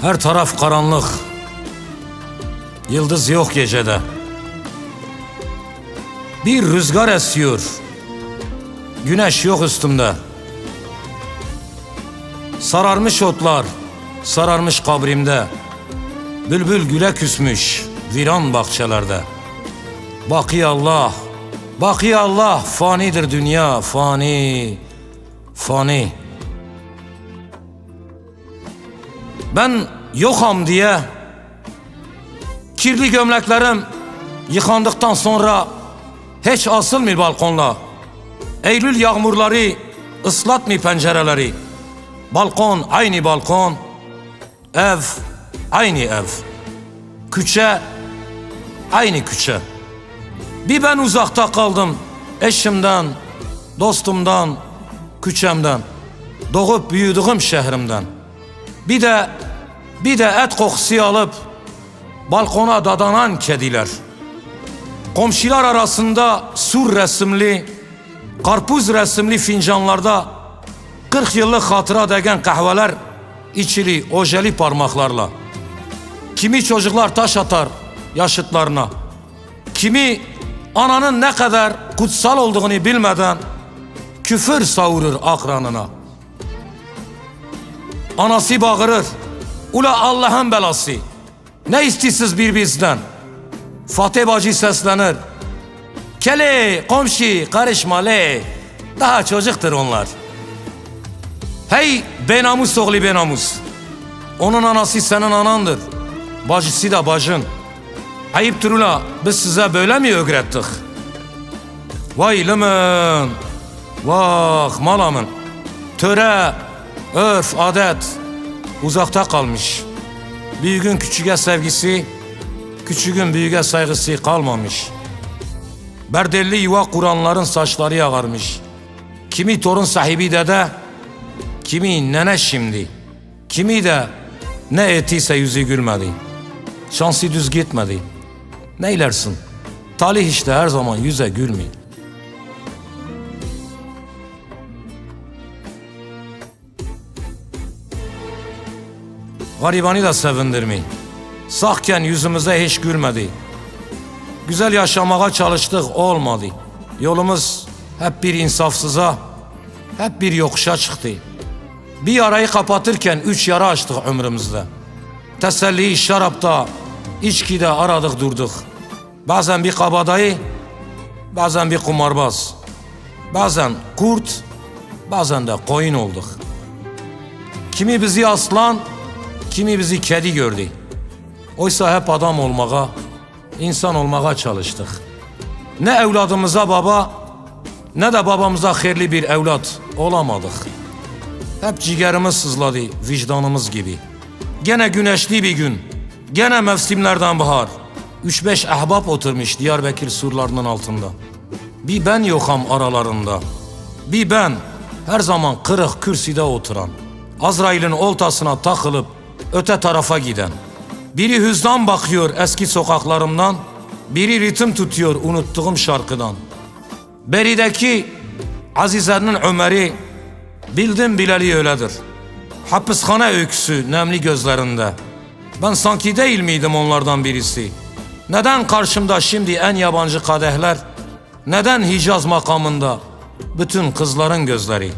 Her taraf karanlık. Yıldız yok gecede. Bir rüzgar esiyor. Güneş yok üstümde. Sararmış otlar, sararmış kabrimde. Bülbül güle küsmüş viran bahçelerde. Baki Allah, baki Allah, fanidir dünya, fani, fani. Ben yokum diye kirli gömleklerim yıkandıktan sonra hiç asılmıyor balkonla. Eylül yağmurları ıslatmıyor pencereleri. Balkon aynı balkon, ev aynı ev. Küçe aynı küçe. Bir ben uzakta kaldım eşimden, dostumdan, küçemden, doğup büyüdüğüm şehrimden. Bir de bir de et kokusu alıp balkona dadanan kediler. Komşular arasında sur resimli, karpuz resimli fincanlarda 40 yıllık hatıra degen kahveler içili ojeli parmaklarla. Kimi çocuklar taş atar yaşıtlarına. Kimi ananın ne kadar kutsal olduğunu bilmeden küfür savurur akranına. Anası bağırır. Ula Allah'ın belası. Ne istiyorsunuz bir bizden? Fatih bacı seslenir. Kele, komşu, karışma le. Daha çocuktur onlar. Hey benamus oğlu benamus. Onun anası senin anandır. Bacısı da bacın. Ayıptır ula biz size böyle mi öğrettik? Vay limon. Vah malamın. Töre, örf, adet uzakta kalmış. Büyüğün küçüğe sevgisi, küçüğün büyüğe saygısı kalmamış. Berdelli yuva kuranların saçları yagarmış. Kimi torun sahibi dede, kimi nene şimdi. Kimi de ne etiyse yüzü gülmedi. Şansı düz gitmedi. Neylersin? Talih işte her zaman yüze gülmüyor. Garibani da sevindirmeyi. Sağken yüzümüze hiç gülmedi. Güzel yaşamaya çalıştık olmadı. Yolumuz hep bir insafsıza, hep bir yokuşa çıktı. Bir yarayı kapatırken üç yara açtık ömrümüzde. Teselliyi şarapta, içkide aradık durduk. Bazen bir kabadayı, bazen bir kumarbaz. Bazen kurt, bazen de koyun olduk. Kimi bizi aslan, kimi bizi kedi gördü. Oysa hep adam olmağa, insan olmağa çalıştık. Ne evladımıza baba, ne de babamıza hayırlı bir evlat olamadık. Hep ciğerimiz sızladı vicdanımız gibi. Gene güneşli bir gün, gene mevsimlerden bahar. Üç beş ahbap oturmuş Diyarbakır surlarının altında. Bir ben yokum aralarında. Bir ben her zaman kırık kürsüde oturan. Azrail'in oltasına takılıp öte tarafa giden. Biri hüzdan bakıyor eski sokaklarımdan, biri ritim tutuyor unuttuğum şarkıdan. Berideki Azize'nin Ömer'i bildim bileli öyledir. Hapishane öyküsü nemli gözlerinde. Ben sanki değil miydim onlardan birisi? Neden karşımda şimdi en yabancı kadehler? Neden Hicaz makamında bütün kızların gözleri?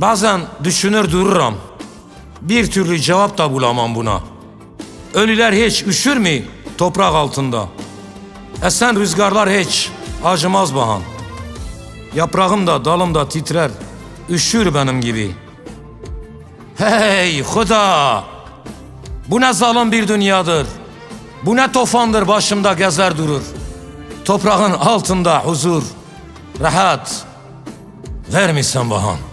Bazen düşünür dururum. Bir türlü cevap da bulamam buna. Ölüler hiç üşür mü toprak altında? Esen rüzgarlar hiç acımaz bahan. Yaprağım da dalım da titrer, üşür benim gibi. Hey Huda! Bu ne zalim bir dünyadır. Bu ne tofandır başımda gezer durur. Toprağın altında huzur, rahat vermişsen bahan.